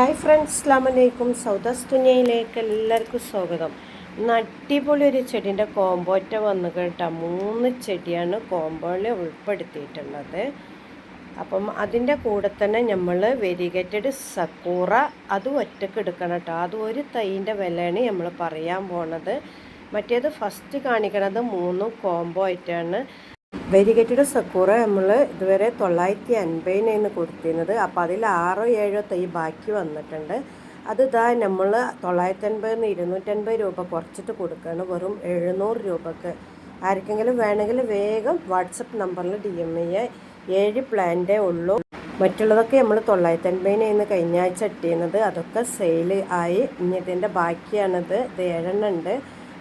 Hi friends അസ്ലാം വലൈക്കും സൗദാസ് തുനിയയിലേക്ക് എല്ലാവർക്കും സ്വാഗതം. നട്ടിപൊളി ഒരു ചെടീന്റെ കോമ്പോറ്റ വന്നു കേട്ടോ. മൂന്ന് ചെടിയാണ് കോമ്പോയിൽ ഉൾപ്പെടുത്തിയിട്ടുള്ളത്. അപ്പം അതിന്റെ കൂടെ തന്നെ നമ്മൾ വെരിഗേറ്റഡ് സക്കൂറ അത് ഒറ്റയ്ക്ക് എടുക്കണം കേട്ടോ. അത് ഒരു തൈന്റെ വിലയാണ് നമ്മൾ പറയാൻ പോണത്. മറ്റേത് ഫസ്റ്റ് കാണിക്കണത് മൂന്നും കോമ്പോ ആയിട്ടാണ്. വെരിഗേറ്റഡ് സക്കൂറ നമ്മൾ ഇതുവരെ തൊള്ളായിരത്തി അൻപതിനാണ് കൊടുത്തിരുന്നത്. അപ്പോൾ അതിൽ ആറോ ഏഴോ തൈ ബാക്കി വന്നിട്ടുണ്ട്. അത് ഇതാ നമ്മൾ തൊള്ളായിരത്തി അൻപതിൽ നിന്ന് ഇരുന്നൂറ്റൻപത് രൂപ കുറച്ചിട്ട് കൊടുക്കുകയാണ്. വെറും എഴുന്നൂറ് രൂപക്ക്. ആർക്കെങ്കിലും വേണമെങ്കിൽ വേഗം വാട്സപ്പ് നമ്പറിൽ ഡി എം ഐ ഏഴ് പ്ലാന്റെ ഉള്ളൂ. മറ്റുള്ളതൊക്കെ നമ്മൾ തൊള്ളായിരത്തി അൻപതിനായിരുന്നു കഴിഞ്ഞ ആഴ്ച ഇട്ടിരുന്നത്. അതൊക്കെ സെയിൽ ആയി. ഇനി ഇതിന്റെ ബാക്കിയാണിത്. ഇത് ഏഴെണ്ണം ഉണ്ട്.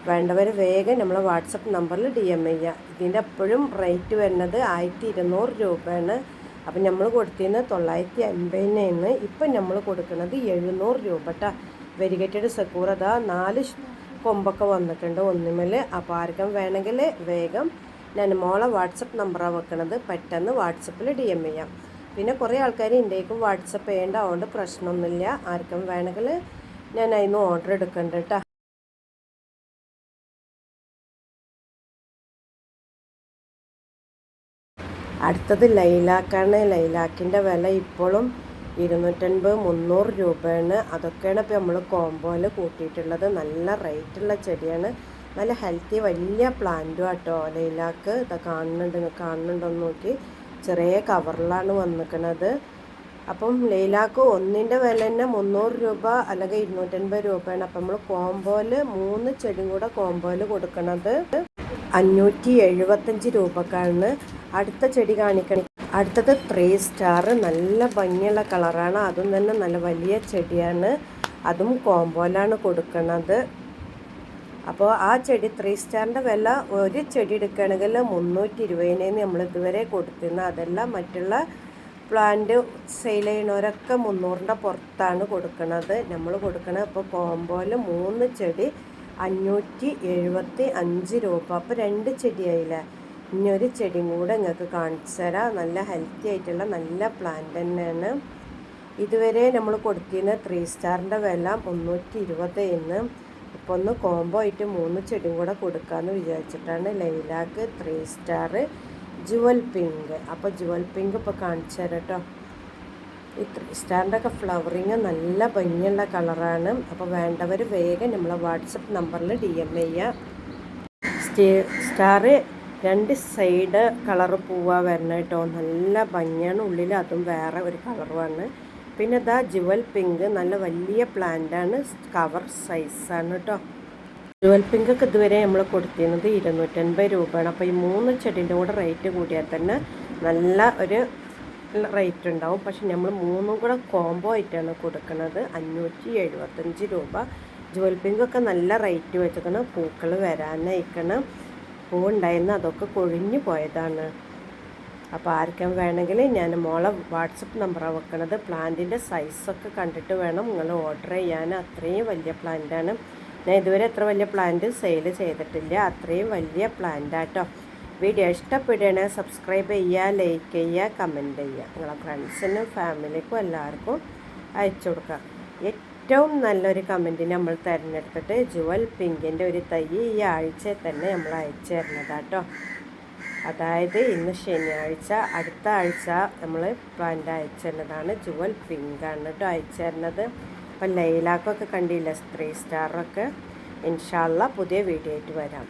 വേണ്ടവർ വേഗം നമ്മളെ വാട്സപ്പ് നമ്പറിൽ ഡി എം ചെയ്യുക ഇതിന്റെ എപ്പോഴും റേറ്റ് വരുന്നത് ആയിരത്തി ഇരുന്നൂറ് രൂപയാണ്. അപ്പം നമ്മൾ കൊടുത്തിരുന്നത് തൊള്ളായിരത്തി അൻപതിനായിരുന്നു ഇപ്പം നമ്മൾ കൊടുക്കുന്നത് എഴുന്നൂറ് രൂപ കേട്ടോ വെരിഗേറ്റഡ് സെക്യൂർ അതാ നാല് കൊമ്പൊക്കെ വന്നിട്ടുണ്ട് ഒന്നുമേൽ. അപ്പോൾ ആർക്കും വേണമെങ്കിൽ വേഗം ഞാൻ മോളെ വാട്സപ്പ് നമ്പറാണ് വെക്കുന്നത് പെട്ടെന്ന് വാട്സപ്പിൽ ഡി എം ചെയ്യാം. പിന്നെ കുറേ ആൾക്കാർ ഇന്ത്യക്കും വാട്സപ്പ് ചെയ്യേണ്ട അതുകൊണ്ട് പ്രശ്നമൊന്നുമില്ല. ആർക്കും വേണമെങ്കിൽ ഞാൻ അതിന് ഓർഡർ എടുക്കണ്ട കേട്ടോ അടുത്തത് ലൈലാക്കാണ്. ലൈലാക്കിന്റെ വില ഇപ്പോഴും ഇരുന്നൂറ്റൻപത് മുന്നൂറ് രൂപയാണ്. അതൊക്കെയാണ് ഇപ്പോൾ നമ്മൾ കോമ്പോയിൽ കൂട്ടിയിട്ടുള്ളത്. നല്ല റേറ്റുള്ള ചെടിയാണ്. നല്ല ഹെൽത്തി വലിയ പ്ലാന്റും ആട്ടോ. ലൈലാക്ക് ഇത് കാണുന്നുണ്ട്. കാണുന്നുണ്ടോയെന്ന് നോക്കി. ചെറിയ കവറിലാണ് വന്നിരിക്കുന്നത്. അപ്പം ലൈലാക്ക് ഒന്നിന്റെ വില തന്നെ മുന്നൂറ് രൂപ അല്ലെങ്കിൽ ഇരുന്നൂറ്റൻപത് രൂപയാണ്. അപ്പം നമ്മൾ കോമ്പോയിൽ മൂന്ന് ചെടിയും കൂടെ കോമ്പോയിൽ കൊടുക്കുന്നത് അഞ്ഞൂറ്റി എഴുപത്തഞ്ച് രൂപക്കാണ്. അടുത്ത ചെടി കാണിക്കണം. അടുത്തത് ത്രീ സ്റ്റാർ നല്ല ഭംഗിയുള്ള കളറാണ്. അതും തന്നെ നല്ല വലിയ ചെടിയാണ്. അതും കോമ്പോലാണ് കൊടുക്കുന്നത് അപ്പോൾ ആ ചെടി ത്രീ സ്റ്റാറിന്റെ വില ഒരു ചെടി എടുക്കുകയാണെങ്കിൽ മുന്നൂറ്റി ഇരുപതിനേന്ന് നമ്മൾ ഇതുവരെ കൊടുത്തിരുന്നത്. അതെല്ലാം മറ്റുള്ള പ്ലാന്റ് സെയിൽ ചെയ്യണവരൊക്കെ മുന്നൂറിന്റെ പുറത്താണ് കൊടുക്കുന്നത് നമ്മൾ കൊടുക്കുന്നത് ഇപ്പോൾ കോമ്പോയിൽ മൂന്ന് ചെടി അഞ്ഞൂറ്റി എഴുപത്തി അഞ്ച് രൂപ. അപ്പോൾ രണ്ട് ചെടിയായില്ലേ ഇനി ഒരു ചെടിയും കൂടെ നിങ്ങൾക്ക് കാണിച്ചു തരാം. നല്ല ഹെൽത്തി ആയിട്ടുള്ള നല്ല പ്ലാന്റ് തന്നെയാണ്. ഇതുവരെ നമ്മൾ കൊടുത്തിരുന്ന ത്രീ സ്റ്റാറിന്റെ വില മുന്നൂറ്റി ഇരുപത് എന്ന്. ഇപ്പോൾ ഒന്ന് കോംബോ ആയിട്ട് മൂന്ന് ചെടിയും കൂടെ കൊടുക്കാമെന്ന് വിചാരിച്ചിട്ടാണ് lilac three star jewel pink അപ്പോൾ ജുവൽ പിങ്ക് ഇപ്പോൾ കാണിച്ചു തരാം കേട്ടോ ഈ ത്രീ സ്റ്റാറിന്റെ ഒക്കെ ഫ്ലവറിങ് നല്ല ഭംഗിയുള്ള കളറാണ് അപ്പോൾ വേണ്ടവർ വേഗം നമ്മളെ വാട്സപ്പ് നമ്പറിൽ ഡി എം ചെയ്യുക സ്റ്റേ സ്റ്റാറ് രണ്ട് സൈഡ് കളർ പൂവാ വരണം കേട്ടോ നല്ല ഭംഗിയാണ്. ഉള്ളിൽ അതും വേറെ ഒരു കളറുമാണ് പിന്നെ ഇതാ ജുവൽ പിങ്ക് നല്ല വലിയ പ്ലാന്റാണ് കവർ സൈസാണ് കേട്ടോ ജുവൽ പിങ്ക് ഒക്കെ ഇതുവരെ നമ്മൾ കൊടുത്തിരുന്നത് ഇരുന്നൂറ്റൻപത് രൂപയാണ്. അപ്പോൾ ഈ മൂന്ന് ചെടീന്റെ കൂടെ റേറ്റ് കൂടിയാൽ തന്നെ നല്ല ഒരു റേറ്റ് ഉണ്ടാവും. പക്ഷെ നമ്മൾ മൂന്നും കൂടെ കോംബോ ആയിട്ടാണ് കൊടുക്കുന്നത് അഞ്ഞൂറ്റി എഴുപത്തഞ്ച് രൂപ ജുവൽ പിങ്കൊക്കെ നല്ല റേറ്റ് വെച്ചിരിക്കണം പൂക്കൾ വരാനായിക്കണം. പൂവുണ്ടായിരുന്നു. അതൊക്കെ കൊഴിഞ്ഞു പോയതാണ്. അപ്പോൾ ആർക്കും വേണമെങ്കിൽ ഞാൻ മോളെ വാട്സപ്പ് നമ്പറാണ് വെക്കണത്. പ്ലാന്റിന്റെ സൈസൊക്കെ കണ്ടിട്ട് വേണം നിങ്ങൾ ഓർഡർ ചെയ്യാൻ. അത്രയും വലിയ പ്ലാന്റാണ് ഞാൻ ഇതുവരെ എത്ര വലിയ പ്ലാന്റ് സെയിൽ ചെയ്തിട്ടില്ല. അത്രയും വലിയ പ്ലാന്റാട്ടോ വീഡിയോ ഇഷ്ടപ്പെടുകയാണെ സബ്സ്ക്രൈബ് ചെയ്യുക ലൈക്ക് ചെയ്യുക കമന്റ് ചെയ്യുക. നിങ്ങളെ ഫ്രണ്ട്സിനും ഫാമിലിക്കും എല്ലാവർക്കും അയച്ചു കൊടുക്കുക. ഏറ്റവും നല്ലൊരു കമന്റ് നമ്മൾ തിരഞ്ഞെടുത്തിട്ട് ജുവൽ പിങ്കിന്റെ ഒരു തൈ ഈ ആഴ്ച തന്നെ നമ്മൾ അയച്ചു തരുന്നതാട്ടോ. അതായത് ഇന്ന് ശനിയാഴ്ച അടുത്ത ആഴ്ച നമ്മൾ പ്ലാന്റ് അയച്ചു തരുന്നതാണ് ജുവൽ പിങ്കാണ് കേട്ടോ അയച്ചു തരുന്നത്. അപ്പം ലൈലാക്കൊക്കെ കണ്ടില്ല ത്രീ സ്റ്റാറൊക്കെ ഇൻഷാല്ല പുതിയ വീഡിയോ ആയിട്ട് വരാം.